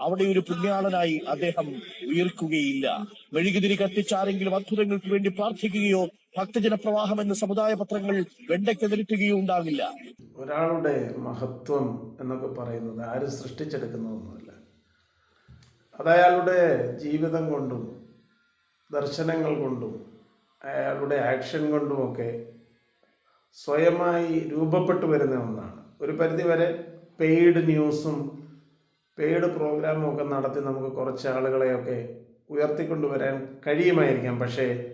അവിടെ ഒരു പുണ്യാളനായി അദ്ദേഹം ഉയർക്കുകയില്ല. മെഴുകുതിരി കത്തിച്ചാരെങ്കിലും അത്ഭുതങ്ങൾക്ക് വേണ്ടി പ്രാർത്ഥിക്കുകയോ ഭക്തജന പ്രവാഹം എന്ന സമുദായ പത്രങ്ങൾ വെണ്ടയ്ക്കെതിരിട്ടുകയോ ഉണ്ടാകില്ല. ഒരാളുടെ മഹത്വം എന്നൊക്കെ പറയുന്നത് ആരും സൃഷ്ടിച്ചെടുക്കുന്നതൊന്നുമല്ല. അത് ജീവിതം കൊണ്ടും ദർശനങ്ങൾ കൊണ്ടും അയാളുടെ ആക്ഷൻ കൊണ്ടുമൊക്കെ സ്വയമായി രൂപപ്പെട്ടു വരുന്ന ഒന്നാണ്. ഒരു പരിധിവരെ പെയ്ഡ് ന്യൂസും പെയ്ഡ് പ്രോഗ്രാമൊക്കെ നടത്തി നമുക്ക് കുറച്ച് ആളുകളെയൊക്കെ ഉയർത്തിക്കൊണ്ടുവരാൻ കഴിയുമായിരിക്കാം. പക്ഷേ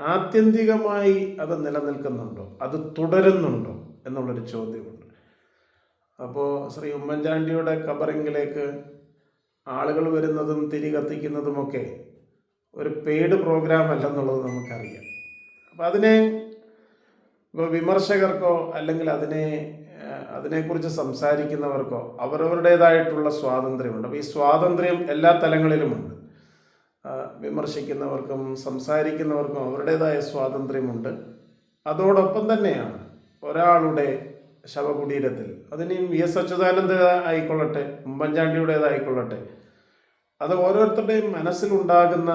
ആത്യന്തികമായി അത് നിലനിൽക്കുന്നുണ്ടോ? അത് തുടരുന്നുണ്ടോ? എന്നുള്ളൊരു ചോദ്യമുണ്ട്. അപ്പോൾ ശ്രീ ഉമ്മൻചാണ്ടിയുടെ കബറിങ്ങിലേക്ക് ആളുകൾ വരുന്നതും തിരി കത്തിക്കുന്നതുമൊക്കെ ഒരു പെയ്ഡ് പ്രോഗ്രാം അല്ലെന്നുള്ളത് നമുക്കറിയാം. അപ്പം അതിനെ ഇപ്പോൾ വിമർശകർക്കോ അല്ലെങ്കിൽ അതിനെ അതിനെക്കുറിച്ച് സംസാരിക്കുന്നവർക്കോ അവരവരുടേതായിട്ടുള്ള സ്വാതന്ത്ര്യമുണ്ട്. അപ്പോൾ ഈ സ്വാതന്ത്ര്യം എല്ലാ തലങ്ങളിലുമുണ്ട്. വിമർശിക്കുന്നവർക്കും സംസാരിക്കുന്നവർക്കും അവരുടേതായ സ്വാതന്ത്ര്യമുണ്ട്. അതോടൊപ്പം തന്നെയാണ് ഒരാളുടെ ശവകുടീരത്തിൽ അതിന് വി എസ് അച്യുതാനന്ദ ആയിക്കൊള്ളട്ടെ ഉമ്മൻചാണ്ടിയുടേതായിക്കൊള്ളട്ടെ അത് ഓരോരുത്തരുടെയും മനസ്സിലുണ്ടാകുന്ന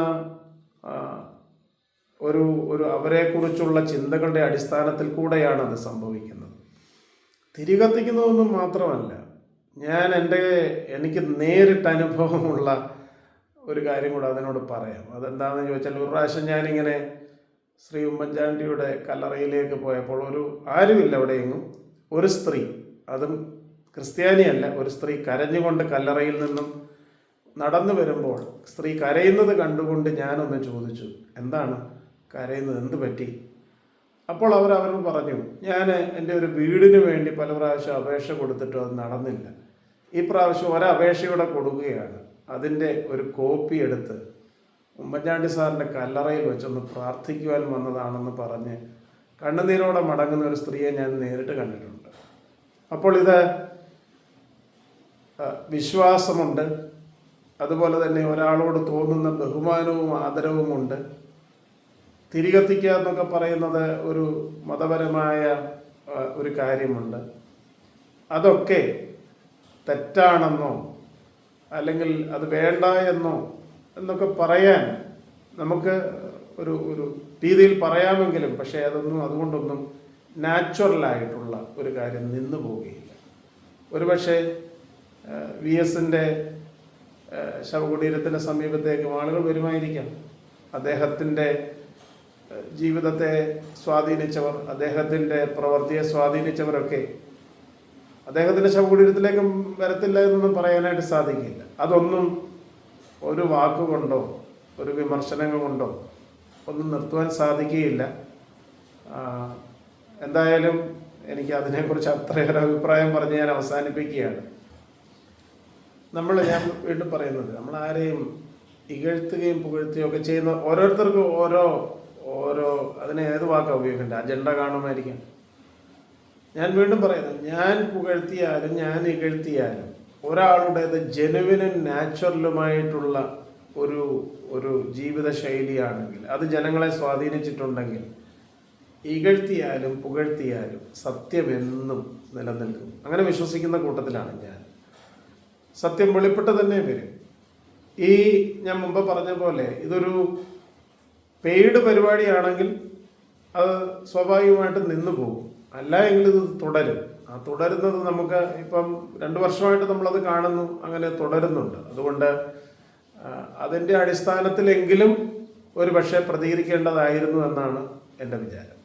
ഒരു ഒരു അവരെക്കുറിച്ചുള്ള ചിന്തകളുടെ അടിസ്ഥാനത്തിൽ കൂടെയാണ് അത് സംഭവിക്കുന്നത്. തിരികത്തിക്കുന്നതൊന്നും മാത്രമല്ല ഞാൻ എന്റെ എനിക്ക് നേരിട്ട് അനുഭവമുള്ള ഒരു കാര്യം കൂടെ അതിനോട് പറയാം. അതെന്താണെന്ന് ചോദിച്ചാൽ ഒരു പ്രാവശ്യം ഞാനിങ്ങനെ ശ്രീ ഉമ്മൻചാണ്ടിയുടെ കല്ലറയിലേക്ക് പോയപ്പോൾ ഒരു ആരുമില്ല അവിടെയെങ്ങും ഒരു സ്ത്രീ അതും ക്രിസ്ത്യാനിയല്ല ഒരു സ്ത്രീ കരഞ്ഞുകൊണ്ട് കല്ലറയിൽ നിന്നും നടന്നു വരുമ്പോൾ സ്ത്രീ കരയുന്നത് കണ്ടുകൊണ്ട് ഞാനൊന്ന് ചോദിച്ചു എന്താണ് കരയുന്നത്? എന്ത് പറ്റി? അപ്പോൾ അവർ അവരോട് പറഞ്ഞു ഞാൻ എന്റെ ഒരു വീടിന് വേണ്ടി പല പ്രാവശ്യം അപേക്ഷ കൊടുത്തിട്ട് അത് നടന്നില്ല. ഈ പ്രാവശ്യം ഒരപേക്ഷയൂടെ കൊടുക്കുകയാണ്. അതിന്റെ ഒരു കോപ്പി എടുത്ത് ഉമ്മൻചാണ്ടി സാറിന്റെ കല്ലറയിൽ വെച്ചൊന്ന് പ്രാർത്ഥിക്കുവാൻ വന്നതാണെന്ന് പറഞ്ഞ് കണ്ണുനീരോടെ മടങ്ങുന്ന ഒരു സ്ത്രീയെ ഞാൻ നേരിട്ട് കണ്ടിട്ടുണ്ട്. അപ്പോൾ ഇത് വിശ്വാസമുണ്ട്. അതുപോലെ തന്നെ ഒരാളോട് തോന്നുന്ന ബഹുമാനവും ആദരവുമുണ്ട്. തിരികത്തിക്കുക എന്നൊക്കെ പറയുന്നത് ഒരു മതപരമായ ഒരു കാര്യമുണ്ട്. അതൊക്കെ തെറ്റാണെന്നോ അല്ലെങ്കിൽ അത് വേണ്ട എന്നോ എന്നൊക്കെ പറയാൻ നമുക്ക് ഒരു ഒരു രീതിയിൽ പറയാമെങ്കിലും പക്ഷേ അതൊന്നും അതുകൊണ്ടൊന്നും നാച്ചുറലായിട്ടുള്ള ഒരു കാര്യം നിന്നു പോവുകയില്ല. ഒരുപക്ഷെ വി എസിന്റെ ശവകുടീരത്തിന്റെ സമീപത്തേക്കും ആളുകൾ വരുമായിരിക്കാം. അദ്ദേഹത്തിന്റെ ജീവിതത്തെ സ്വാധീനിച്ചവർ അദ്ദേഹത്തിന്റെ പ്രവൃത്തിയെ സ്വാധീനിച്ചവരൊക്കെ അദ്ദേഹത്തിന്റെ ശവകുടീരത്തിലേക്കും വരത്തില്ല എന്നൊന്നും പറയാനായിട്ട് സാധിക്കില്ല. അതൊന്നും ഒരു വാക്കുകൊണ്ടോ ഒരു വിമർശനങ്ങൾ കൊണ്ടോ ഒന്നും നിർത്തുവാൻ സാധിക്കുകയില്ല. എന്തായാലും എനിക്ക് അതിനെക്കുറിച്ച് അത്രയേറെ അഭിപ്രായം പറഞ്ഞ് ഞാൻ അവസാനിപ്പിക്കുകയാണ്. നമ്മൾ ഞാൻ വീണ്ടും പറയുന്നത് നമ്മൾ ആരെയും ഇകഴ്ത്തുകയും പുകഴ്ത്തുകയും ഒക്കെ ചെയ്യുന്ന ഓരോരുത്തർക്കും ഓരോ ഓരോ അതിന് ഏത് വാക്കാണ് ഉപയോഗിക്കേണ്ടത് അജണ്ട കാണുമായിരിക്കും. ഞാൻ വീണ്ടും പറയുന്നത് ഞാൻ പുകഴ്ത്തിയാലും ഞാൻ ഇകഴ്ത്തിയാലും ഒരാളുടേത് ജനുവിനും നാച്ചുറലുമായിട്ടുള്ള ഒരു ഒരു ജീവിത ശൈലിയാണെങ്കിൽ അത് ജനങ്ങളെ സ്വാധീനിച്ചിട്ടുണ്ടെങ്കിൽ ഇകഴ്ത്തിയാലും പുകഴ്ത്തിയാലും സത്യമെന്നും നിലനിൽക്കും. അങ്ങനെ വിശ്വസിക്കുന്ന കൂട്ടത്തിലാണ് ഞാൻ. സത്യം വെളിപ്പെട്ട് തന്നെ വരും. ഈ ഞാൻ മുമ്പ് പറഞ്ഞ പോലെ ഇതൊരു പെയ്ഡ് പരിപാടിയാണെങ്കിൽ അത് സ്വാഭാവികമായിട്ട് നിന്നു പോകും. അല്ല എങ്കിൽ ഇത് തുടരും. ആ തുടരുന്നത് നമുക്ക് ഇപ്പം രണ്ട് വർഷമായിട്ട് നമ്മളത് കാണുന്നു അങ്ങനെ തുടരുന്നുണ്ട്. അതുകൊണ്ട് അതിന്റെ അടിസ്ഥാനത്തിലെങ്കിലും ഒരു പക്ഷേ പ്രതികരിക്കേണ്ടതായിരുന്നു എന്നാണ് എന്റെ വിചാരം.